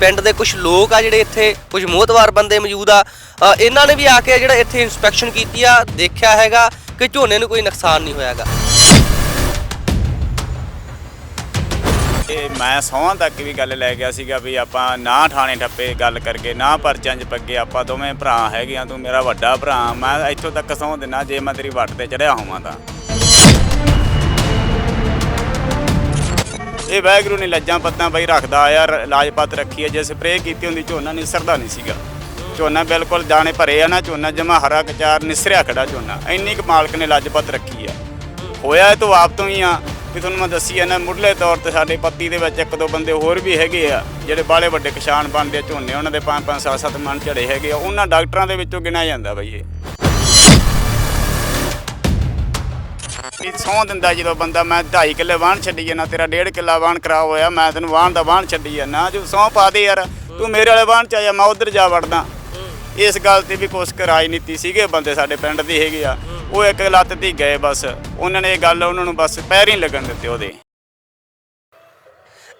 ਪਿੰਡ ਦੇ ਕੁਝ ਲੋਕ ਆ ਜਿਹੜੇ ਇੱਥੇ ਕੁਝ ਮੋਹਤਵਾਰ ਬੰਦੇ ਮੌਜੂਦ ਆ। ਇਹਨਾਂ ਨੇ ਵੀ ਆ ਕੇ ਜਿਹੜਾ ਇੱਥੇ ਇਨਸਪੈਕਸ਼ਨ ਕੀਤੀ ਆ, ਦੇਖਿਆ ਹੈਗਾ ਕਿ ਝੋਨੇ ਨੂੰ ਕੋਈ ਨੁਕਸਾਨ ਨਹੀਂ ਹੋਇਆਗਾ। ਇਹ ਮੈਂ ਸਹੁੰ ਤੱਕ ਵੀ ਗੱਲ ਲੈ ਗਿਆ ਸੀਗਾ ਵੀ ਆਪਾਂ ਨਾ ਥਾਣੇ ਠੱਪੇ ਗੱਲ ਕਰਕੇ, ਨਾ ਪਰਚਾਂ 'ਚ ਪੱਗੇ, ਆਪਾਂ ਦੋਵੇਂ ਭਰਾ ਹੈਗੇ ਆ, ਤੂੰ ਮੇਰਾ ਵੱਡਾ ਭਰਾ, ਮੈਂ ਇੱਥੋਂ ਤੱਕ ਸਹੁੰ ਦਿਨਾ ਜੇ ਮੈਂ ਤੇਰੀ ਵੱਟ ਤੇ ਚੜਿਆ ਹੋਵਾਂ ਤਾਂ। ਇਹ ਵੈਗਰੂ ਨੇ ਲੱਜਾਂ ਪੱਤਾਂ ਬਈ ਰੱਖਦਾ ਆਇਆ ਲਾਜਪਤ ਰੱਖੀ ਹੈ ਜੇ ਸਪਰੇਅ ਕੀਤੀ ਹੁੰਦੀ, ਝੋਨਾ ਨਿਸਰਦਾ ਨਹੀਂ ਸੀਗਾ। ਝੋਨਾ ਬਿਲਕੁਲ ਦਾਣੇ ਭਰੇ ਆ ਨਾ, ਝੋਨਾ ਜਮਾ ਹਰਾ ਕਚਾਰ ਨਿਸਰਿਆ ਖੜਾ ਝੋਨਾ। ਇੰਨੀ ਕੁ ਮਾਲਕ ਨੇ ਲਾਜਪਤ ਰੱਖੀ ਆ। ਹੋਇਆ ਇਹ ਤੋਂ ਆਪ ਤੋਂ ਹੀ ਆ। ਵੀ ਤੁਹਾਨੂੰ ਮੈਂ ਦੱਸੀ ਆ ਨਾ ਮੁੱਢਲੇ ਤੌਰ ਤੇ ਸਾਡੇ ਪੱਤੀ ਦੇ ਵਿੱਚ ਇੱਕ ਦੋ ਬੰਦੇ ਹੋਰ ਵੀ ਹੈਗੇ ਆ, ਜਿਹੜੇ ਬਾਲੇ ਵੱਡੇ ਕਿਸਾਨ ਬਣਦੇ ਆ, ਝੋਨੇ ਉਹਨਾਂ ਦੇ 5 5 7 7 ਮਨ ਝੜੇ ਹੈਗੇ ਆ। ਉਹਨਾਂ ਡਾਕਟਰਾਂ ਦੇ ਵਿੱਚੋਂ ਗਿਣਿਆ ਜਾਂਦਾ ਬਈ ਇਹ। ਇਹ ਸੌਂ ਦਿੰਦਾ ਜਦੋਂ ਬੰਦਾ, ਮੈਂ 2.5 ਕਿੱਲੇ ਵਾਹਣ ਛੱਡੀ ਜਾਂਦਾ, ਤੇਰਾ 1.5 ਕਿੱਲਾ ਵਾਹਣ ਖਰਾਬ ਹੋਇਆ, ਮੈਂ ਤੈਨੂੰ ਵਾਹਣ ਦਾ ਵਾਹਣ ਛੱਡੀ ਜਾਂਦਾ। ਜੋ ਸੌਂ ਪਾ ਦੇ ਯਾਰ, ਤੂੰ ਮੇਰੇ ਵਾਲੇ ਵਾਹਣ ਚ ਆ ਜਾ, ਮੈਂ ਉਧਰ ਜਾ ਵੜਦਾ। ਇਸ ਗੱਲ ਤੇ ਵੀ ਕੁਛ ਰਾਜਨੀਤੀ ਸੀਗੇ ਬੰਦੇ ਸਾਡੇ ਪਿੰਡ ਦੇ ਹੈਗੇ ਆ। ਉਹ ਇੱਕ ਲੱਤ ਤੇ ਗਏ ਬਸ। ਉਹਨਾਂ ਨੇ ਇਹ ਗੱਲ, ਉਹਨਾਂ ਨੂੰ ਬਸ ਪੈਰ ਹੀ ਲੱਗਣ ਦਿੱਤੇ ਉਹਦੇ।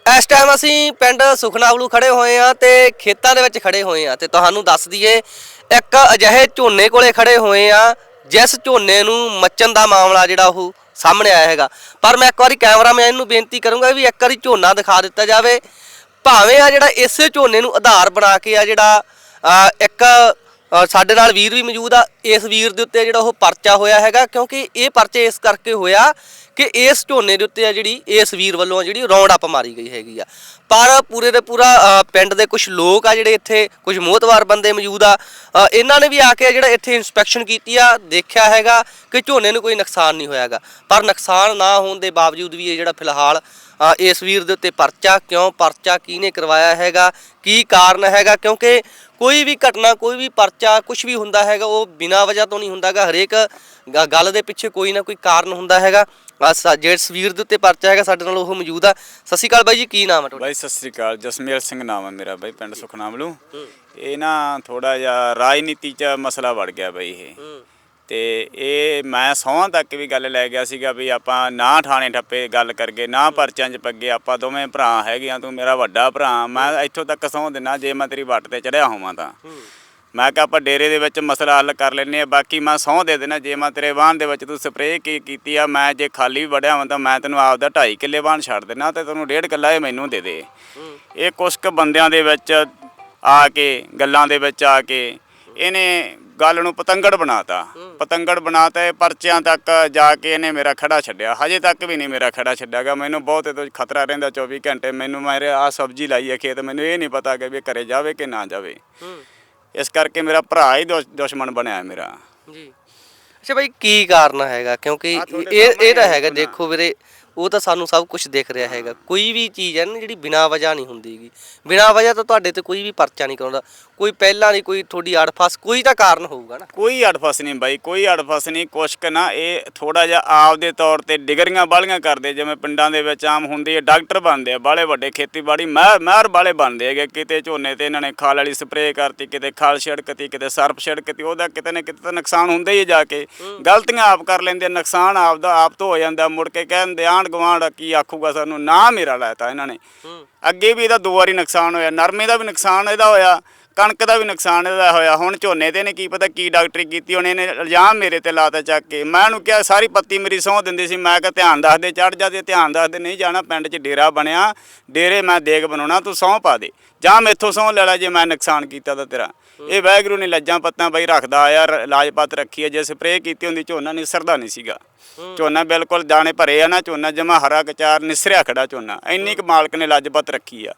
ਇਸ ਟਾਈਮ ਅਸੀਂ ਪਿੰਡ ਸੁਖਨਾਵਲੂ ਖੜੇ ਹੋਏ ਆ ਤੇ ਖੇਤਾਂ ਦੇ ਵਿੱਚ ਖੜੇ ਹੋਏ ਆ ਤੇ ਤੁਹਾਨੂੰ ਦੱਸ ਦਈਏ, ਇੱਕ ਅਜਿਹੇ ਝੋਨੇ ਕੋਲੇ ਖੜੇ ਹੋਏ ਆ, ਜਿਸ ਝੋਨੇ ਨੂੰ ਮੱਚਣ ਦਾ ਮਾਮਲਾ ਜਿਹੜਾ ਉਹ ਸਾਹਮਣੇ ਆਇਆ ਹੈਗਾ। ਪਰ ਮੈਂ ਇੱਕ ਵਾਰੀ ਕੈਮਰਾਮੈਨ ਨੂੰ ਬੇਨਤੀ ਕਰੂੰਗਾ ਵੀ ਇੱਕ ਵਾਰੀ ਝੋਨਾ ਦਿਖਾ ਦਿੱਤਾ ਜਾਵੇ। ਭਾਵੇਂ ਆ ਜਿਹੜਾ ਇਸੇ ਝੋਨੇ ਨੂੰ ਆਧਾਰ ਬਣਾ ਕੇ ਆ ਜਿਹੜਾ ਇੱਕ ਸਾਡੇ ਨਾਲ ਵੀਰ ਵੀ ਮੌਜੂਦ ਆ, ਇਸ ਵੀਰ ਦੇ ਉੱਤੇ ਜਿਹੜਾ ਉਹ ਪਰਚਾ ਹੋਇਆ ਹੈਗਾ। ਕਿਉਂਕਿ ਇਹ ਪਰਚੇ ਇਸ ਕਰਕੇ ਹੋਇਆ ਕਿ ਇਸ ਝੋਨੇ ਦੇ ਉੱਤੇ ਆ ਜਿਹੜੀ ਇਸ ਵੀਰ ਵੱਲੋਂ ਜਿਹੜੀ ਰੌਂਡ ਅਪ ਮਾਰੀ ਗਈ ਹੈਗੀ ਆ। ਪਰ ਪੂਰੇ ਦੇ ਪੂਰਾ ਪਿੰਡ ਦੇ ਕੁਝ ਲੋਕ ਆ ਜਿਹੜੇ ਇੱਥੇ ਕੁਝ ਮੋਹਤਵਾਰ ਬੰਦੇ ਮੌਜੂਦ ਆ ਇਹਨਾਂ ਨੇ ਵੀ ਆ ਕੇ ਜਿਹੜਾ ਇੱਥੇ ਇਨਸਪੈਕਸ਼ਨ ਕੀਤੀ ਆ, ਦੇਖਿਆ ਹੈਗਾ ਕਿ ਝੋਨੇ ਨੂੰ ਕੋਈ ਨੁਕਸਾਨ ਨਹੀਂ ਹੋਇਆਗਾ। ਪਰ ਨੁਕਸਾਨ ਨਾ ਹੋਣ ਦੇ ਬਾਵਜੂਦ ਵੀ ਇਹ ਜਿਹੜਾ ਫਿਲਹਾਲ ਇਸ ਵੀਰ ਦੇ ਉੱਤੇ ਪਰਚਾ ਕਿਉਂ, ਪਰਚਾ ਕਿਹਨੇ ਕਰਵਾਇਆ ਹੈਗਾ, ਕੀ ਕਾਰਨ ਹੈਗਾ, ਕਿਉਂਕਿ ਕੋਈ ਵੀ ਘਟਨਾ, ਕੋਈ ਵੀ ਪਰਚਾ ਕੁਝ ਵੀ ਹੁੰਦਾ ਹੈਗਾ, ਉਹ ਬਿਨਾਂ ਵਜ੍ਹਾ ਤੋਂ ਨਹੀਂ ਹੁੰਦਾਗਾ। ਹਰੇਕ ਗ- ਗੱਲ ਦੇ ਪਿੱਛੇ ਕੋਈ ਨਾ ਕੋਈ ਕਾਰਨ ਹੁੰਦਾ ਹੈਗਾ। ਬਸ ਜਿਸ ਵੀਰ ਦੇ ਉੱਤੇ ਪਰਚਾ ਹੈਗਾ ਸਾਡੇ ਨਾਲ ਉਹ ਮੌਜੂਦ ਆ। ਸਤਿ ਸ਼੍ਰੀ ਅਕਾਲ ਬਾਈ ਜੀ ਕੀ ਨਾਮ ਹੈ ਤੁਹਾਡਾ? ਬਾਈ ਸਤਿ ਸ੍ਰੀ ਅਕਾਲ। ਜਸਮੇਲ ਸਿੰਘ ਨਾਮ ਹੈ ਮੇਰਾ ਬਾਈ ਪਿੰਡ ਸੁਖਨਾਮਲੂ। ਇਹ ਨਾ ਥੋੜਾ ਜਿਹਾ ਰਾਜਨੀਤੀ 'ਚ ਮਸਲਾ ਵੜ ਗਿਆ ਬਾਈ ਇਹ। ਤੇ ਇਹ ਮੈਂ ਸਹੁੰ ਤੱਕ ਵੀ ਗੱਲ ਲੈ ਗਿਆ ਸੀਗਾ ਵੀ ਆਪਾਂ ਨਾ ਠਾਣੇ ਠੱਪੇ ਗੱਲ ਕਰਕੇ ਨਾ ਪਰਚਾਂ 'ਚ ਪੱਗੇ ਆਪਾਂ ਦੋਵੇਂ ਭਰਾ ਹੈਗੇ ਆ ਤੂੰ ਮੇਰਾ ਵੱਡਾ ਭਰਾ ਮੈਂ ਇੱਥੋਂ ਤੱਕ ਸਹੁੰ ਦਿਨਾ ਜੇ ਮੈਂ ਤੇਰੀ ਵੱਟ ਤੇ ਚੜਿਆ ਹੋਵਾਂ ਤਾਂ। ਮੈਂ ਕਿਹਾ ਆਪਾਂ ਡੇਰੇ ਦੇ ਵਿੱਚ ਮਸਲਾ ਹੱਲ ਕਰ ਲੈਨੇ ਆ ਬਾਕੀ ਮੈਂ ਸਹੁੰ ਦੇ ਦੇਣਾ ਜੇ ਮੈਂ ਤੇਰੇ ਵਾਹਨ ਦੇ ਵਿੱਚ ਤੂੰ ਸਪਰੇਅ ਕੀ ਕੀਤੀ ਆ ਮੈਂ ਜੇ ਖਾਲੀ ਵੀ ਵੜਿਆ ਹਾਂ ਤਾਂ ਮੈਂ ਤੈਨੂੰ ਆਪਦਾ 2.5 ਕਿੱਲੇ ਵਾਹਨ ਛੱਡ ਦੇਣਾ ਤੇ ਤੈਨੂੰ ਡੇਢ ਕਿੱਲਾ ਇਹ ਮੈਨੂੰ ਦੇ ਦੇ। ਇਹ ਕੁਛ ਕੁ ਬੰਦਿਆਂ ਦੇ ਵਿੱਚ ਆ ਕੇ ਗੱਲਾਂ ਦੇ ਵਿੱਚ ਆ ਕੇ ਇਹਨੇ ਗੱਲ ਨੂੰ ਪਤੰਗੜ ਬਣਾਤਾ। ਪਤੰਗੜ ਬਣਾਤਾ ਇਹ ਪਰਚਿਆਂ ਤੱਕ ਜਾ ਕੇ ਇਹਨੇ ਮੇਰਾ ਖੜਾ ਛੱਡਿਆ। ਹਜੇ ਤੱਕ ਵੀ ਨਹੀਂ ਮੇਰਾ ਖੜਾ ਛੱਡਿਆਗਾ। ਮੈਨੂੰ ਬਹੁਤ ਇਹ ਤੋਂ ਖਤਰਾ ਰਹਿੰਦਾ 24 ਘੰਟੇ। ਮੈਨੂੰ ਮੇਰੇ ਆ ਸਬਜ਼ੀ ਲਾਈ ਹੈ ਖੇਤ ਮੈਨੂੰ ਇਹ ਨਹੀਂ ਪਤਾ ਕਿ ਵੀ ਘਰੇ ਜਾਵੇ ਕਿ ਨਾ ਜਾਵੇ। ਇਸ ਕਰਕੇ ਮੇਰਾ ਭਰਾ ਹੀ ਦੁਸ਼- ਦੁਸ਼ਮਣ ਬਣਿਆ ਮੇਰਾ। ਜੀ। ਅੱਛਾ ਬਾਈ ਕੀ ਕਾਰਨ ਹੈਗਾ? ਕਿਉਂਕਿ ਇਹ ਇਹ ਤਾਂ ਹੈਗਾ। ਦੇਖੋ ਵੀਰੇ ਉਹ ਤਾਂ ਸਾਨੂੰ ਸਭ ਕੁਝ ਦਿਖ ਰਿਹਾ ਹੈਗਾ। ਕੋਈ ਵੀ ਚੀਜ਼ ਹੈ ਨਾ ਜਿਹੜੀ ਬਿਨਾਂ ਵਜ੍ਹਾ ਨਹੀਂ ਹੁੰਦੀਗੀ ਬਿਨਾਂ ਵਜ੍ਹਾ ਤਾਂ ਤੁਹਾਡੇ ਤੇ ਕੋਈ ਵੀ ਪਰਚਾ ਨਹੀਂ ਕਰਾਉਂਦਾ। ਕੋਈ ਪਹਿਲਾਂ ਦੀ ਕੋਈ ਤੁਹਾਡੀ ਅੜਫਸ ਕੋਈ ਤਾਂ ਕਾਰਨ ਹੋਊਗਾ ਨਾ। ਕੋਈ ਅੜਫਸ ਨਹੀਂ ਬਾਈ ਕੋਈ ਅੜਫਸ ਨਹੀਂ ਕੁਛ ਕੁ ਨਾ। ਇਹ ਥੋੜਾ ਜਿਹਾ ਆਪਦੇ ਤੌਰ ਤੇ ਡਿਗਰੀਆਂ ਬਾਲੀਆਂ ਕਰਦੇ। ਜਿਵੇਂ ਪਿੰਡਾਂ ਦੇ ਵਿੱਚ ਆਮ ਹੁੰਦੀ ਹੈ ਡਾਕਟਰ ਬਣਦੇ ਆ ਬਾਲੇ ਵੱਡੇ ਖੇਤੀਬਾੜੀ ਮਹਿਰ ਮਹਿਰ ਬਾਲੇ ਬਣਦੇ ਹੈਗੇ। ਕਿਤੇ ਝੋਨੇ ਤੇ ਇਹਨਾਂ ਨੇ ਖਾਲ ਵਾਲੀ ਸਪਰੇਅ ਕਰਤੀ ਕਿਤੇ ਖਾਲ ਛਿੜਕਤੀ ਕਿਤੇ ਸਰਪ ਛਿੜਕਤੀ ਉਹਦਾ ਕਿਤੇ ਨਾ ਕਿਤੇ ਤਾਂ ਨੁਕਸਾਨ ਹੁੰਦਾ ਹੀ ਜਾ ਕੇ। ਗਲਤੀਆਂ ਆਪ ਕਰ ਲੈਂਦੇ ਆ, ਨੁਕਸਾਨ ਆਪਦਾ ਆਪ ਤੋਂ ਹੋ ਜਾਂਦਾ। ਮੁੜ ਕੇ ਕਹਿੰਦੇ ਆਂਢ ਗੁਆਂਢ ਕੀ ਆਖੂਗਾ ਸਾਨੂੰ? ਨਾ ਮੇਰਾ ਲੈਤਾ ਇਹਨਾਂ ਨੇ। ਅੱਗੇ ਵੀ ਇਹਦਾ ਦੋ ਵਾਰੀ ਨੁਕਸਾਨ ਹੋਇਆ। ਨਰਮੇ ਦਾ ਵੀ ਨੁਕਸਾਨ ਇਹਦਾ ਹੋਇਆ। ਕਣਕ ਦਾ ਵੀ ਨੁਕਸਾਨ ਇਹਦਾ ਹੋਇਆ। ਹੁਣ ਝੋਨੇ ਤੇ ਨੇ ਕੀ ਪਤਾ ਕੀ ਡਾਕਟਰੀ ਕੀਤੀ। ਹੁਣ ਇਹਨੇ ਇਲਜ਼ਾਮ ਮੇਰੇ ਤੇ ਲਾਤਾ ਚੱਕ ਕੇ। ਮੈਂ ਉਹਨੂੰ ਕਿਹਾ ਸਾਰੀ ਪੱਤੀ ਮੇਰੀ ਸਹੁੰ ਦਿੰਦੀ ਸੀ। ਮੈਂ ਕਿਹਾ ਧਿਆਨ ਦੱਸ ਦੇ ਚੜ ਜਾ ਤੇ ਧਿਆਨ ਦੱਸ ਦੇ। ਨਹੀਂ ਜਾਣਾ ਪਿੰਡ 'ਚ ਡੇਰਾ ਬਣਿਆ। ਡੇਰੇ ਮੈਂ ਦੇਗ ਬਣਾਉਣਾ। ਤੂੰ ਸਹੁੰ ਪਾ ਦੇ। ਜਾਂ ਮੈਥੋਂ ਸਹੁੰ ਲੈ ਲੈ ਜੇ ਮੈਂ ਨੁਕਸਾਨ ਕੀਤਾ ਤਾਂ ਤੇਰਾ। ਇਹ ਵੈਗਰੂ ਨੇ ਲੱਜਾਂ ਪੱਤਾਂ ਬਈ ਰੱਖਦਾ ਯਾਰ ਲਾਜਪਤ ਰੱਖੀ ਹੈ ਜੇ ਸਪਰੇਅ ਕੀਤੀ ਹੁੰਦੀ ਝੋਨਾ ਨਿਸਰਦਾ ਨਹੀਂ ਸੀਗਾ। ਝੋਨਾ ਬਿਲਕੁਲ ਦਾਣੇ ਭਰੇ ਆ ਨਾ ਝੋਨਾ ਜਮਾ ਹਰਾ ਕਚਾਰ ਨਿਸਰਿਆ ਖੜਾ ਝੋਨਾ ਇੰਨੀ ਕੁ ਮਾਲਕ ਨੇ ਲਾਜਪਤ ਰੱਖੀ ਆ।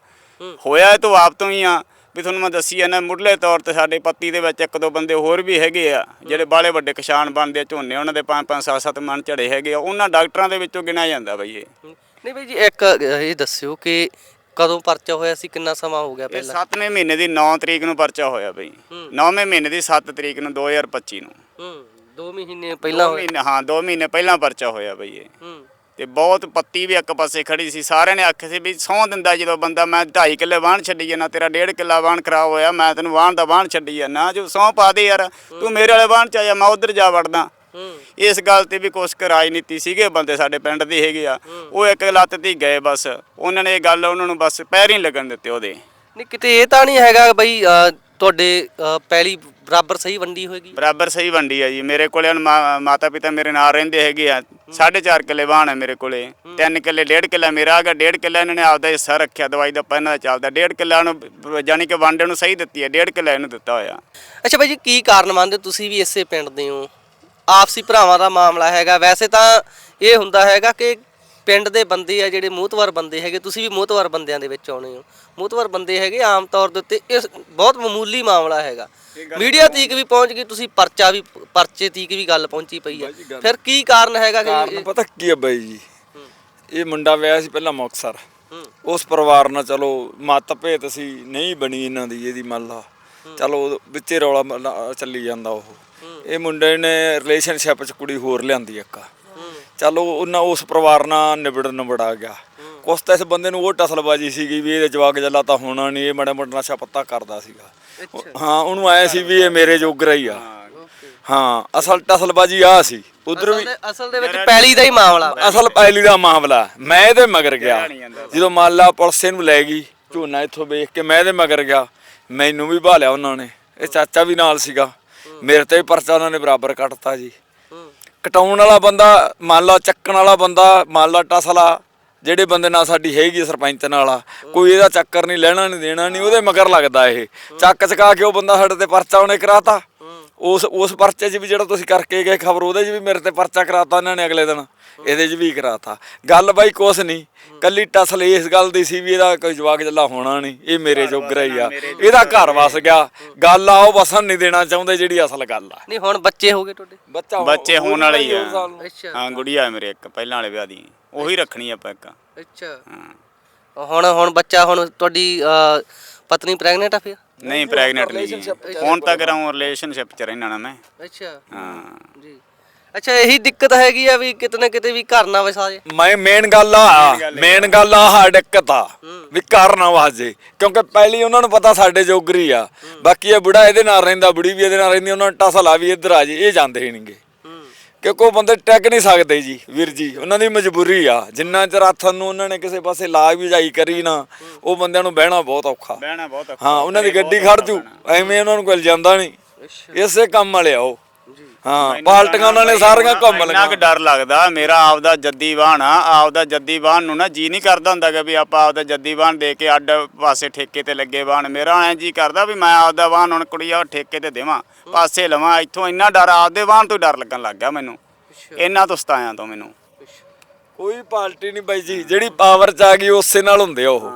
ਹੋਇਆ ਤੋਂ ਆਪ ਤੋਂ ਹੀ ਆ ਵੀ ਤੁਹਾਨੂੰ ਮੈਂ ਦੱਸੀ ਆ ਨਾ ਮੁੱਢਲੇ ਤੌਰ ਤੇ ਸਾਡੇ ਪੱਤੀ ਦੇ ਵਿੱਚ ਇੱਕ ਦੋ ਬੰਦੇ ਹੋਰ ਵੀ ਹੈਗੇ ਆ ਜਿਹੜੇ ਬਾਲੇ ਵੱਡੇ ਕਿਸਾਨ ਬਣਦੇ ਆ ਝੋਨੇ ਉਹਨਾਂ ਦੇ 5 5 7 7 ਮਣ ਝੜੇ ਹੈਗੇ ਆ ਉਹਨਾਂ ਡਾਕਟਰਾਂ ਦੇ ਵਿੱਚੋਂ ਗਿਣਿਆ ਜਾਂਦਾ ਬਈ ਇਹ। ਨਹੀਂ ਬਾਈ ਜੀ ਇੱਕ ਇਹ ਦੱਸਿਓ ਕਿ ਕਦੋਂ ਪਰਚਾ ਹੋਇਆ ਸੀ? ਕਿੰਨਾ ਸਮਾਂ ਹੋ ਗਿਆ ਇਹ ਪਹਿਲਾਂ? 7ਵੇਂ ਮਹੀਨੇ ਦੀ 9 ਤਰੀਕ ਨੂੰ ਪਰਚਾ ਹੋਇਆ ਬਈ। 9ਵੇਂ ਮਹੀਨੇ ਦੀ 7 ਤਰੀਕ ਨੂੰ 2025 ਨੂੰ। ਹੂੰ 2 ਮਹੀਨੇ ਪਹਿਲਾਂ ਦੋ ਹੋਇਆ ਮਹੀਨੇ ਹਾਂ 2 ਮਹੀਨੇ ਪਹਿਲਾਂ ਪਰਚਾ ਹੋਇਆ ਬਈ ਇਹ। ਹੂੰ। ਤੇ ਬਹੁਤ ਪੱਤੀ ਵੀ ਇੱਕ ਪਾਸੇ ਖੜੀ ਸੀ। ਸਾਰਿਆਂ ਨੇ ਆਖਿਆ ਸੀ ਵੀ ਸਹੁੰ ਦਿੰਦਾ ਜਦੋਂ ਬੰਦਾ ਮੈਂ 2.5 ਕਿੱਲੇ ਵਾਹਣ ਛੱਡੀ ਜਾਂਦਾ ਤੇਰਾ 1.5 ਕਿੱਲਾ ਵਾਹਣ ਖਰਾਬ ਹੋਇਆ ਮੈਂ ਤੈਨੂੰ ਵਾਹਣ ਦਾ ਵਾਹਣ ਛੱਡੀ ਜਾਂਦਾ ਜੋ ਸਹੁੰ ਪਾ ਦੇ ਯਾਰ ਤੂੰ ਮੇਰੇ ਵਾਲੇ ਵਾਹਣ ਚ ਆ ਜਾ ਮੈਂ ਉਧਰ ਜਾ ਵੜਦਾ। ਇਸ ਗੱਲ ਤੇ ਵੀ ਕੁਛ ਕੁ ਰਾਜਨੀਤੀ ਸੀਗੇ ਬੰਦੇ ਸਾਡੇ ਪਿੰਡ ਦੇ ਹੈਗੇ ਆ। ਉਹ ਇੱਕ ਲੱਤ ਤੇ ਹੀ ਗਏ ਬਸ। ਉਹਨਾਂ ਨੇ ਇਹ ਗੱਲ ਉਹਨਾਂ ਨੂੰ ਬਸ ਪੈਰ ਹੀ ਲੱਗਣ ਦਿੱਤੇ ਉਹਦੇ। ਨਹੀਂ ਕਿਤੇ ਇਹ ਤਾਂ ਨਹੀਂ ਹੈਗਾ ਬਈ ਤੁਹਾਡੇ ਪੈਲੀ ਬਰਾਬਰ ਸਹੀ ਵੰਡੀ ਹੋਏਗੀ? ਬਰਾਬਰ ਸਹੀ ਵੰਡੀ ਆ ਜੀ। ਮੇਰੇ ਕੋਲੇ ਹੁਣ ਮਾ- ਮਾਤਾ ਪਿਤਾ ਮੇਰੇ ਨਾਲ ਰਹਿੰਦੇ ਹੈਗੇ ਆ। 4.5 ਕਿੱਲੇ ਬਾਣ ਹੈ ਮੇਰੇ ਕੋਲੇ। 3 ਕਿੱਲੇ 1.5 ਕਿੱਲਾ ਮੇਰਾ ਹੈਗਾ। 1.5 ਕਿੱਲਾ ਇਹਨਾਂ ਨੇ ਆਪਦਾ ਹਿੱਸਾ ਰੱਖਿਆ ਦਵਾਈ ਦਾ ਪਹਿਲਾਂ ਦਾ ਚੱਲਦਾ। 1.5 ਕਿੱਲਾ ਨੂੰ ਜਾਨੀ ਕਿ ਵੰਡੇ ਨੂੰ ਸਹੀ ਦਿੱਤੀ ਹੈ 1.5 ਕਿੱਲਾ ਇਹਨੂੰ ਦਿੱਤਾ ਹੋਇਆ। ਅੱਛਾ ਬਾਈ ਜੀ ਕੀ ਕਾਰਨ ਮੰਨਦੇ ਹੋ? ਤੁਸੀਂ ਵੀ ਇਸੇ ਪਿੰਡ ਦੇ ਹੋ? ਆਪਸੀ ਭਰਾਵਾਂ ਦਾ ਮਾਮਲਾ ਹੈਗਾ। ਵੈਸੇ ਤਾਂ ਇਹ ਹੁੰਦਾ ਹੈਗਾ ਕਿ ਪਿੰਡ ਦੇ ਬੰਦੇ ਆ ਜਿਹੜੇ ਮੂਤਵਰ ਬੰਦੇ ਹੈਗੇ ਤੁਸੀਂ ਵੀ ਮੂਤਵਰ ਬੰਦਿਆਂ ਦੇ ਵਿੱਚ ਆਉਣੇ ਹੋ। ਮੂਤਵਰ ਬੰਦੇ ਹੈਗੇ ਆਮ ਤੌਰ ਦੇ ਉੱਤੇ ਇਹ ਬਹੁਤ ਮਾਮੂਲੀ ਮਾਮਲਾ ਹੈਗਾ। ਮੀਡੀਆ ਤੀਕ ਵੀ ਪਹੁੰਚ ਗਈ ਤੁਸੀਂ ਪਰਚਾ ਵੀ ਪਰਚੇ ਤੀਕ ਵੀ ਗੱਲ ਪਹੁੰਚੀ ਪਈ ਹੈ ਫਿਰ ਕੀ ਕਾਰਨ ਹੈਗਾ ਕਿ ਕਾਰਨ ਪਤਾ ਕੀ ਹੈ ਬਾਈ ਜੀ? ਇਹ ਮੁੰਡਾ ਵਿਆਹ ਸੀ ਪਹਿਲਾਂ ਮੁਕਤਸਰ। ਹੂੰ। ਉਸ ਪਰਿਵਾਰ ਨਾਲ ਚਲੋ ਮੱਤ ਭੇਤ ਸੀ ਨਹੀਂ ਬਣੀ ਇਹਨਾਂ ਦੀ ਇਹਦੀ ਮੰਨ ਲਾ ਚਲੋ ਵਿੱਚੇ ਰੌਲਾ ਮੱਲਾ ਚੱਲੀ ਜਾਂਦਾ ਉਹ। ਇਹ ਮੁੰਡੇ ਨੇ ਰਿਲੇਸ਼ਨਸ਼ਿਪ 'ਚ ਕੁੜੀ ਹੋਰ ਲਿਆਂਦੀ ਇੱਕ। ਚਲੋ ਉਹਨਾਂ ਉਸ ਪਰਿਵਾਰ ਨਾਲ ਨਿਬੜ ਨਿਬੜਾ ਗਿਆ। ਕੁਛ ਤਾਂ ਇਸ ਬੰਦੇ ਨੂੰ ਉਹ ਟਸਲਬਾਜੀ ਸੀਗੀ ਵੀ ਇਹ ਜਵਾਕ ਜੱਲਾ ਤਾਂ ਹੋਣਾ ਨਹੀਂ ਇਹ ਮੜਾ ਮੋਟਾ ਨਸ਼ਾ ਪੱਤਾ ਕਰਦਾ ਸੀਗਾ। ਹਾਂ ਉਹਨੂੰ ਆਏ ਸੀ ਵੀ ਇਹ ਮੇਰੇ ਜੋਗਰਾ ਹੀ ਆ। ਹਾਂ ਅਸਲ ਟਸਲਬਾਜੀ ਆ ਸੀ। ਉਧਰ ਵੀ ਅਸਲ ਦੇ- ਵਿੱਚ ਪੈਲੀ ਦਾ ਹੀ ਮਾਮਲਾ। ਅਸਲ ਪਹਿਲੀ ਦਾ ਮਾਮਲਾ। ਮੈਂ ਇਹਦੇ ਮਗਰ ਗਿਆ। ਜਦੋਂ। ਮੰਨ ਲਾ ਪੁਲਿਸ ਇਹਨੂੰ ਲੈ ਗਈ ਝੋਨਾ ਇੱਥੋਂ ਵੇਖ ਕੇ ਮੈਂ ਇਹਦੇ ਮਗਰ ਗਿਆ। ਮੈਨੂੰ ਵੀ ਭਾਲਿਆ ਉਹਨਾਂ ਨੇ। ਇਹ ਚਾਚਾ ਵੀ ਨਾਲ ਸੀਗਾ। ਮੇਰੇ ਤੇ ਵੀ ਪਰਚਾ ਉਹਨਾਂ ਨੇ ਬਰਾਬਰ ਕੱਟਤਾ ਜੀ। ਕਟਾਉਣ ਵਾਲਾ ਬੰਦਾ ਮੰਨ ਲਾ ਚੱਕਣ ਵਾਲਾ ਬੰਦਾ ਮੰਨ ਲਾ ਟਸਲਾ ਜਿਹੜੇ ਬੰਦੇ ਨਾਲ ਸਾਡੀ ਹੈਗੀ ਸਰਪੰਚ ਨਾਲ ਆ ਕੋਈ ਇਹਦਾ ਚੱਕਰ ਨਹੀਂ ਲੈਣਾ ਨਹੀਂ ਦੇਣਾ ਨਹੀਂ ਉਹਦੇ ਮਗਰ ਲੱਗਦਾ ਇਹ। ਚੱਕ ਚਕਾ ਕੇ ਉਹ ਬੰਦਾ ਸਾਡੇ ਤੇ ਪਰਚਾ ਉਹਨੇ ਕਰਾਤਾ। ਉਸ ਉਸ ਪਰਚੇ 'ਚ ਵੀ ਜਿਹੜਾ ਤੁਸੀਂ ਕਰਕੇ ਗਏ ਖਬਰ ਉਹਦੇ 'ਚ ਵੀ ਮੇਰੇ ਤੇ ਪਰਚਾ ਕਰਾਤਾ ਇਹਨਾਂ ਨੇ ਅਗਲੇ ਦਿਨ। ਇਹਦੇ 'ਚ ਵੀ ਕਰਾਤਾ। ਗੱਲ ਬਾਈ ਕੁਛ ਨਹੀਂ। ਕੱਲੀ ਟਸਲ ਇਸ ਗੱਲ ਦੀ ਸੀ ਵੀ ਇਹਦਾ ਕੋਈ ਜਵਾਕ ਜੱਲਾ ਹੋਣਾ ਨਹੀਂ। ਇਹ ਮੇਰੇ ਜੋਗਰਾ ਹੀ ਆ। ਇਹਦਾ ਘਰ ਵਸ ਗਿਆ। ਗੱਲ ਆ ਉਹ ਵਸਣ ਨਹੀਂ ਦੇਣਾ ਚਾਹੁੰਦੇ ਜਿਹੜੀ ਅਸਲ ਗੱਲ ਆ। ਨਹੀਂ ਹੁਣ ਬੱਚੇ ਹੋ ਗਏ ਤੁਹਾਡੇ? ਬੱਚਾ ਹੋ- ਬੱਚੇ ਹੋਣ ਵਾਲੇ ਹੀ ਆ। ਅੱਛਾ। ਹਾਂ ਗੁੜੀਆ ਹੈ ਮੇਰੇ ਇੱਕ ਪਹਿਲਾਂ ਵਾਲੇ ਵਿਆਹ ਦੀ। ਉਹੀ ਰੱਖਣੀ ਆਪਾਂ ਇੱਕ। ਅੱਛਾ। ਹਾਂ। ਹੁਣ ਹੁਣ ਬੱਚਾ ਹੁਣ ਤੁਹਾਡੀ ਪਤਨੀ ਪ੍ਰੈਗਨੈਂਟ ਆ ਫਿਰ? ਨਹੀਂ ਪ੍ਰੈਗਨੈਂਟ ਨਹੀਂ ਜੀ। ਹੁਣ ਤੱਕ ਰਾਂ ਰਿਲੇਸ਼ਨਸ਼ਿਪ ਚ ਰਹਿਣਾ ਨਾ ਮੈਂ। ਅੱਛਾ। ਹਾਂ। ਜੀ। ਅੱਛਾ ਇਹੀ ਦਿੱਕਤ ਹੈਗੀ ਆ ਵੀ ਕਿਤੇ ਨਾ ਕਿਤੇ ਵੀ ਘਰ ਨਾ ਵਸਾ ਜੇ। ਮੈਂ ਮੇਨ ਗੱਲ ਆ ਮੇਨ ਗੱਲ ਆ। ਹਾ ਦਿੱਕਤ ਆ ਵੀ ਘਰ ਨਾ ਵਾਜੇ ਕਿਉਂਕਿ ਪਹਿਲੀ ਉਹਨਾਂ ਨੂੰ ਪਤਾ ਸਾਡੇ ਜੋਗਰੀ ਆ। ਬਾਕੀ ਇਹ ਬੁੜਾ ਇਹਦੇ ਨਾਲ ਰਹਿੰਦਾ ਬੁੜੀ ਵੀ ਇਹਦੇ ਨਾਲ ਰਹਿੰਦੀ ਉਹਨਾਂ ਨੂੰ ਟਸਲਾ ਵੀ ਇੱਧਰ ਆ ਜੇ ਇਹ ਜਾਂਦੇ ਹੀ ਨਹੀਂਗੇ। ਕਿਉਂਕਿ ਉਹ ਬੰਦੇ ਟੈਗ ਨਹੀਂ ਸਕਦੇ ਜੀ ਵੀਰ ਜੀ। ਉਹਨਾਂ ਦੀ ਮਜਬੂਰੀ ਆ। ਜਿੰਨਾ ਚਿਰ ਹੱਥ ਨੂੰ ਉਹਨਾਂ ਨੇ ਕਿਸੇ ਪਾਸੇ ਲਾ ਵੀ ਜਾਈ ਕਰੀ ਨਾ ਉਹ ਬੰਦਿਆਂ ਨੂੰ ਬਹਿਣਾ ਬਹੁਤ ਔਖਾ। ਬਹਿਣਾ ਬਹੁਤ ਔਖਾ। ਹਾਂ ਉਹਨਾਂ ਦੀ ਗੱਡੀ ਖੜ ਜੂ ਐਵੇਂ ਉਹਨਾਂ ਨੂੰ ਕੋਈ ਜਾਂਦਾ ਨਹੀਂ। ਇਸੇ ਕੰਮ ਵਾਲੇ ਆ ਉਹ। ਹਾਂ ਪਾਲਟੀਆਂ ਉਹਨਾਂ ਨੇ ਸਾਰੀਆਂ ਘੁੰਮ ਇੰਨਾ ਲਈਆਂ। ਕੁ ਡਰ ਲੱਗਦਾ ਮੇਰਾ ਆਪਦਾ ਜੱਦੀ ਬਾਣ ਆ ਆਪਦਾ ਜੱਦੀ ਬਾਣ ਨੂੰ ਨਾ ਜੀ ਨਹੀਂ ਕਰਦਾ ਹੁੰਦਾ ਕਿ ਵੀ ਆਪਾਂ ਆਪਦਾ ਜੱਦੀ ਬਾਣ ਦੇ ਕੇ ਅੱਡ ਪਾਸੇ ਠੇਕੇ ਤੇ ਲੱਗੇ ਬਾਣ ਮੇਰਾ ਐਂ ਜੀ ਕਰਦਾ ਵੀ ਮੈਂ ਆਪਦਾ ਬਾਣ ਹੁਣ ਕੁੜੀ ਆ ਠੇਕੇ ਤੇ ਦੇਵਾਂ ਪਾਸੇ ਲਵਾਂ। ਇੱਥੋਂ ਇੰਨਾ ਡਰ ਆਪਦੇ ਬਾਣ ਤੋਂ ਹੀ ਡਰ ਲੱਗਣ ਲੱਗ ਗਿਆ ਮੈਨੂੰ। ਇੰਨਾ ਤੋਂ ਸਤਾਇਆ ਤੋਂ ਮੈਨੂੰ। ਕੋਈ ਪਾਰਟੀ ਨਹੀਂ ਬਾਈ ਜੀ ਜਿਹੜੀ ਪਾਵਰ ਚ ਆ ਗਈ ਉਸੇ ਨਾਲ ਹੁੰਦੇ ਆ ਉਹ।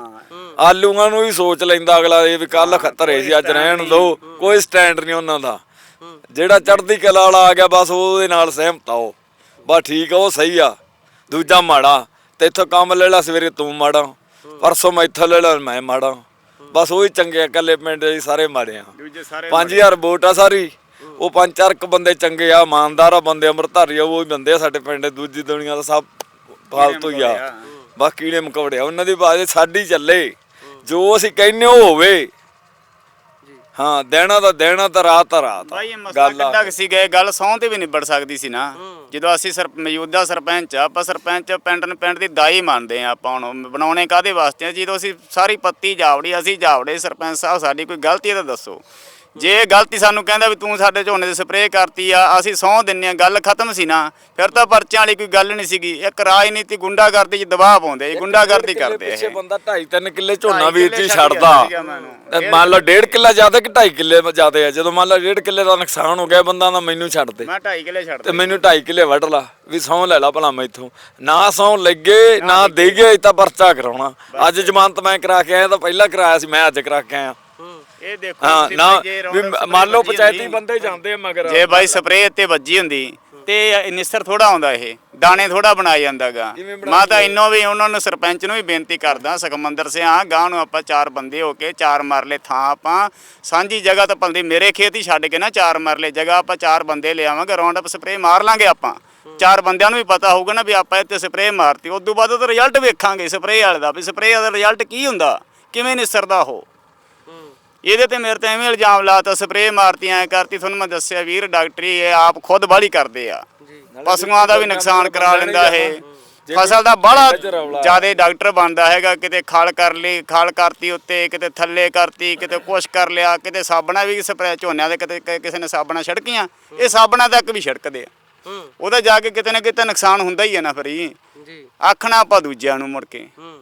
ਆਲੂਆਂ ਨੂੰ ਵੀ ਸੋਚ ਲੈਂਦਾ ਅਗਲਾ ਇਹ ਵੀ ਕੱਲ ਖਤਰੇ ਸੀ ਅੱਜ ਰਹਿਣ ਦੋ। ਕੋਈ ਸਟੈਂਡ ਨਹੀਂ ਉਹਨਾਂ ਦਾ। ਜਿਹੜਾ ਚੜ੍ਹਦੀ ਕਲਾ ਵਾਲਾ ਆ ਗਿਆ ਬਸ ਉਹਦੇ ਨਾਲ ਸਹਿਮਤ ਆ ਉਹ। ਬਸ ਠੀਕ ਆ ਉਹ ਸਹੀ ਆ। ਦੂਜਾ ਮਾੜਾ ਤੇ ਇੱਥੋਂ ਕੰਮ ਲੈ ਲਾ ਸਵੇਰੇ ਤੂੰ ਮਾੜਾ। ਪਰਸੋਂ ਮੈਂ ਇੱਥੋਂ ਲੈ ਲਾ ਮੈਂ ਮਾੜਾ। ਬਸ ਉਹੀ ਚੰਗੇ ਆ, ਇਕੱਲੇ ਪਿੰਡ ਦੇ ਸਾਰੇ ਮਾੜੇ ਆ। ਦੂਜੇ ਸਾਰੇ 5000 ਵੋਟ ਆ ਸਾਰੀ। ਉਹ ਪੰਜ ਚਾਰ ਕੁ ਬੰਦੇ ਚੰਗੇ ਆ ਇਮਾਨਦਾਰ ਆ ਬੰਦੇ ਅੰਮ੍ਰਿਤਧਾਰੀ ਆ ਉਹ ਹੀ ਬੰਦੇ ਆ ਸਾਡੇ ਪਿੰਡ ਦੇ, ਦੂਜੀ ਦੁਨੀਆ ਦਾ ਸਭ ਫਾਲਤੂ ਹੀ ਆ। ਬਾਕੀ ਨੇ ਮਕੌੜੇ ਆ। ਉਹਨਾਂ ਦੀ ਬਾਤ ਸਾਡੀ ਚੱਲੇ। ਜੋ ਅਸੀਂ ਕਹਿੰਨੇ ਉਹ ਹੋਵੇ। ਹਾਂ ਦੇਣਾ ਤਾਂ ਦੇਣਾ ਤਾਂ ਰਾਤ ਤਾਂ ਰਾਤ ਆ। ਭਾਈ ਇਹ ਮਸਲਾ ਗੱਲ ਆ। ਕਿੱਦਾਂ ਕੁ ਸੀ ਗਏ ਗੱਲ ਸਹੁੰ ਤੇ ਵੀ ਨਿਬੜ ਸਕਦੀ ਸੀ ਨਾ। ਜਦੋਂ ਅਸੀਂ ਸਰ ਮੌਜੂਦਾ ਸਰਪੰਚ ਆ ਆਪਾਂ ਸਰਪੰਚ ਪਿੰਡ ਨੂੰ ਪਿੰਡ ਦੀ ਦਾਈ ਮੰਨਦੇ ਆ ਆਪਾਂ ਹੁਣ। ਬਣਾਉਣੇ ਕਾਦੇ ਵਾਸਤੇ ਆ? ਜਦੋਂ ਅਸੀਂ ਸਾਰੀ ਪੱਤੀ ਜਾਵੜੀ ਅਸੀਂ ਜਾਵੜੇ ਸਰਪੰਚ ਸਾਹਿਬ ਸਾਡੀ ਕੋਈ ਗਲਤੀ ਹੈ ਤਾਂ ਦੱਸੋ। ਜੇ ਇਹ ਗਲਤੀ ਸਾਨੂੰ ਕਹਿੰਦਾ ਵੀ ਤੂੰ ਸਾਡੇ ਝੋਨੇ ਦੇ ਸਪਰੇਅ ਕਰਤੀ ਆ ਅਸੀਂ ਸਹੁੰ ਦਿੰਨੇ ਆ ਗੱਲ ਖਤਮ ਸੀ ਨਾ ਫਿਰ ਤਾਂ ਪਰਚਿਆਂ ਵਾਲੀ ਕੋਈ ਗੱਲ ਨਹੀਂ ਸੀਗੀ। ਇੱਕ ਰਾਜਨੀਤੀ ਗੁੰਡਾਗਰਦੀ 'ਚ ਦਬਾਅ ਪਾਉਂਦੇ ਜੀ ਗੁੰਡਾਗਰਦੀ ਕਰਦੇ ਪਿੱਛੇ ਇਹ। ਬੰਦਾ 2.5 3 ਕਿੱਲੇ ਝੋਨਾ ਢਾਈ ਵੀਰ ਕਿੱਲੇ ਜੀ ਛੱਡ ਛੱਡਦਾ। ਮੈਨੂੰ। ਤੇ ਮੰਨ ਲਓ 1.5 ਕਿੱਲਾ ਜ਼ਿਆਦਾ ਕਿ 2.5 ਕਿੱਲੇ ਜ਼ਿਆਦਾ ਆ? ਜਦੋਂ ਮੰਨ ਲਓ 1.5 ਕਿੱਲੇ ਦਾ ਨੁਕਸਾਨ ਹੋ ਗਿਆ ਬੰਦਾ ਦਾ ਮੈਨੂੰ ਛੱਡ ਦੇ। ਮੈਂ 2.5 ਕਿਲੇ ਛੱਡ ਤੇ ਮੈਨੂੰ 2.5 ਕਿੱਲੇ ਵੱਢ ਲਾ ਵੀ ਸਹੁੰ ਲੈ ਲਾ ਭਲਾ ਮੈਥੋਂ। ਨਾ ਸਹੁੰ ਲੱਗੇ ਨਾ ਦੇਗੇ ਤਾਂ ਪਰਚਾ ਕਰਾਉਣਾ। ਅੱਜ ਜ਼ਮਾਨਤ ਮੈਂ ਕਰਾ ਕੇ ਆਇਆ ਤਾਂ ਪਹਿਲਾਂ ਕਰਾਇਆ ਸੀ ਮੈਂ ਅੱਜ ਕਰਾ ਕੇ ਆਇਆ। ਇਹ ਦੇਖੋ ਹਾਂ ਨਾ ਵੀ ਮੰਨ ਲਓ ਪੰਚਾਇਤੀ। ਬੰਦੇ ਜਾਂਦੇ ਆ ਮਗਰ। ਜੇ ਬਾਈ ਸਪਰੇਅ ਤੇ ਵੱਜੀ ਹੁੰਦੀ ਤੇ ਨਿਸਰ ਥੋੜਾ ਆਉਂਦਾ ਇਹ। ਦਾਣੇ ਥੋੜਾ ਬਣਾਇਆ ਜਾਂਦਾਗਾ। ਮੈਂ ਤਾਂ ਇੰਨੋ ਵੀ ਉਹਨਾਂ ਨੂੰ ਸਰਪੰਚ ਨੂੰ ਵੀ ਬੇਨਤੀ ਕਰਦਾ ਸੁਖਮੰਦਰ ਸਿਆ ਗਾਂ ਨੂੰ ਆਪਾਂ ਚਾਰ ਬੰਦੇ ਹੋ ਕੇ ਚਾਰ ਮਰਲੇ ਥਾਂ ਆਪਾਂ। ਸਾਂਝੀ ਜਗ੍ਹਾ ਤਾਂ ਪੰਦੀ ਮੇਰੇ ਖੇਤ ਹੀ ਛੱਡ ਕੇ ਨਾ ਚਾਰ ਮਰਲੇ ਜਗ੍ਹਾ ਆਪਾਂ ਚਾਰ ਬੰਦੇ ਲਿਆਵਾਂਗੇ ਰਾਉਂਡ ਅਪ ਸਪਰੇਅ ਮਾਰ ਲਾਂਗੇ ਆਪਾਂ। ਚਾਰ ਬੰਦਿਆਂ ਨੂੰ ਵੀ ਪਤਾ ਹੋਊਗਾ ਨਾ ਵੀ ਆਪਾਂ ਇੱਥੇ ਸਪਰੇਅ ਮਾਰਤੀ। ਉਸ ਤੋਂ ਬਾਅਦ ਉਹਦਾ ਰਿਜ਼ਲਟ ਵੇਖਾਂਗੇ ਸਪਰੇਅ ਵਾਲੇ ਦਾ ਵੀ ਸਪਰੇਅ ਦਾ ਰਿਜ਼ਲਟ ਕੀ ਹੁੰਦਾ? ਕਿਵੇਂ ਨਿਸਰਦਾ ਉਹ? ਇਹਦੇ ਤੇ ਮੇਰੇ ਤੇ ਐਵੇਂ ਇਲਜ਼ਾਮ ਲਾਤਾ ਸਪਰੇਅ ਮਾਰਤੀ ਐ ਕਰਤੀ। ਤੁਹਾਨੂੰ ਮੈਂ ਦੱਸਿਆ ਵੀਰ ਡਾਕਟਰੀ ਇਹ ਆਪ ਖੁਦ ਬਾਲੀ ਕਰਦੇ ਆ। ਪਸ਼ੂਆਂ ਦਾ ਵੀ ਨੁਕਸਾਨ ਕਰਾ ਲੈਂਦਾ ਇਹ। ਫਸਲ ਦਾ ਬੜਾ। ਜਿਆਦੇ ਡਾਕਟਰ ਬਣਦਾ ਹੈਗਾ ਕਿਤੇ ਖਾਲ ਕਰ ਲਈ ਖਾਲ ਕਰਤੀ ਉੱਤੇ ਕਿਤੇ ਥੱਲੇ ਕਰਤੀ ਕਿਤੇ ਕੁਛ ਕਰ ਲਿਆ ਕਿਤੇ ਸਾਬਣਾ ਵੀ ਸਪਰੈ ਝੋਨਿਆਂ ਦੇ ਕਿਤੇ ਕਿਸੇ ਨੇ ਸਾਬਣਾ ਛੜਕੀਆਂ ਇਹ ਸਾਬਣਾ ਤੱਕ ਵੀ ਛੜਕਦੇ ਆ। ਉਹਦਾ ਜਾ ਕੇ ਕਿਤੇ ਨਾ ਕਿਤੇ ਨੁਕਸਾਨ ਹੁੰਦਾ ਹੀ ਹੈ ਨਾ ਫਿਰ। ਜੀ ਜੀ। ਆਖਣਾ ਆਪਾਂ ਦੂਜਿਆਂ ਨੂੰ ਮੁੜ ਕੇ। ਹੂੰ।